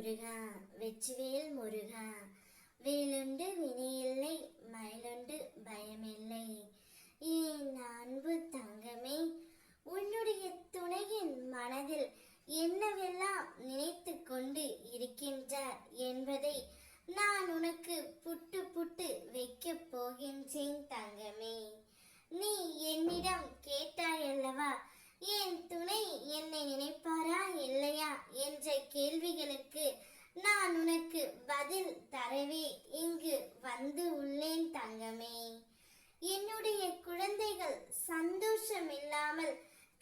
முருகா வெற்றிவேல் முருகா. வேலுண்டு வினையில்லை மயிலுண்டு பயமில்லை. ஏன் அன்பு தங்கமே உன்னுடைய துணையின் மனதில் என்னவெல்லாம் நினைத்து கொண்டு இருக்கின்றார் என்பதை நான் உனக்கு புட்டு புட்டு வைக்கப் போகின்றேன் தங்கமே நீ என்னிடம் கேட்டாயல்லவா என் துணை என்னை நினைப்பாரா இல்லையா என்ற கேள்விகளுக்கு நான் பதில் தரவே இங்கு வந்து உள்ளேன் தங்கமே. என்னுடைய குழந்தைகள் சந்தோஷம் இல்லாமல்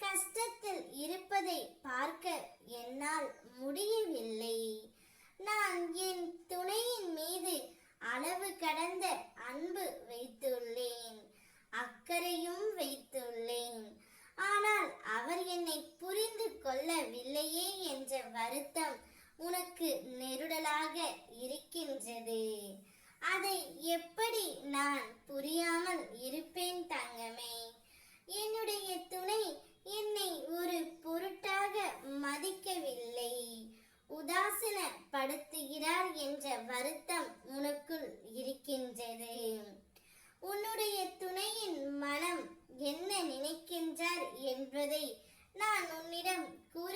கஷ்டத்தில் இருப்பதை பார்க்க என்னால் முடியவில்லை. நான் என் துணையின் மீது அளவு கடந்த அன்பு வைத்துள்ளேன் அக்கறையும் வைத்துள்ளேன். ஆனால் அவர் என்னை புரிந்து கொள்ளவில்லையே என்ற வருத்தம் உனக்கு நெருடலாக இருக்கின்றது. அதை எப்படி நான் புரியாமல் இருப்பேன் தங்கமே? என்னுடைய துணை என்னை ஒரு பொருட்டாக மதிக்கவில்லை. உதாசீனப்படுத்துகிறார் என்ற வருத்தம் உனக்குள் இருக்கின்றது. உன்னுடைய துணையின் மனம் என்ன நினைக்கின்றார் என்பதை நான் உன்னிடம் கூ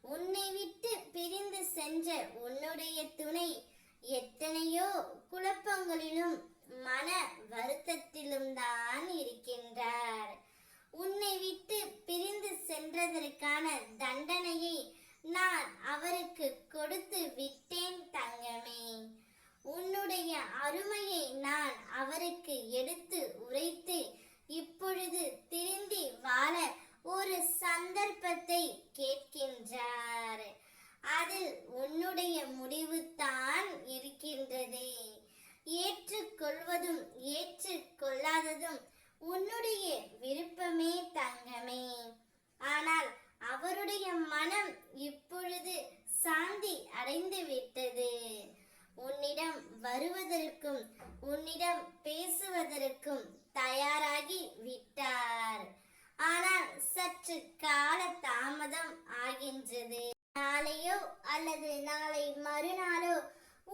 உன்னை விட்டு என்ற உன்னுடைய துணை. எத்தனையோ குழப்பங்களிலும் மன வருத்தத்திலும் தான் இருக்கின்றார். உன்னை விட்டு பிரிந்து சென்றதற்கான தண்டனையை நான் அவருக்கு கொடுத்து விட்டேன் தங்கமே. உன்னுடைய அருமையை நான் அவருக்கு எடுத்து உரைத்து இப்பொழுது திருந்தி வாழ ஒரு சந்தர்ப்பத்தை கேட்கின்றார் அதில் உன்னுடைய முடிவுதான் இருக்கின்றது. ஏற்றுக்கொள்வதும் ஏற்றுக்கொள்ளாததும் உன்னுடைய விருப்பமே தங்கமே. ஆனால் அவருடைய மனம் இப்பொழுது சாந்தி அடைந்து விட்டது. உன்னிடம் வருவதற்கும் உன்னிடம் பேசுவதற்கும் தயாராகி விட்டார். ஆனால் சற்று கால தாமதம் ஆகின்றது. அல்லது நாளை மறுநாளோ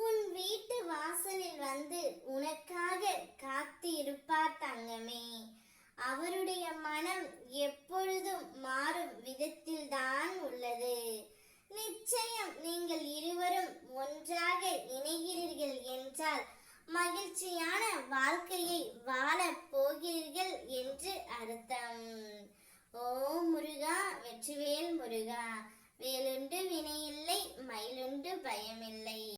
உன் வீட்டு வாசலில் வந்து உனக்காக காத்து இருப்பார் தங்கமே. அவருடைய மனம் எப்பொழுதும் மாறும் விதத்தில் தான் உள்ளது. நிச்சயம் நீங்கள் இருவரும் ஒன்றாக இணைகிறீர்கள் என்றால் மகிழ்ச்சியான வாழ்க்கையை வாழப் போகிறீர்கள் என்று அர்த்தம். ஓ முருகா வெற்றிவேல் முருகா வேலுண்டு வினையில்லை மயிலுண்டு பயமில்லை.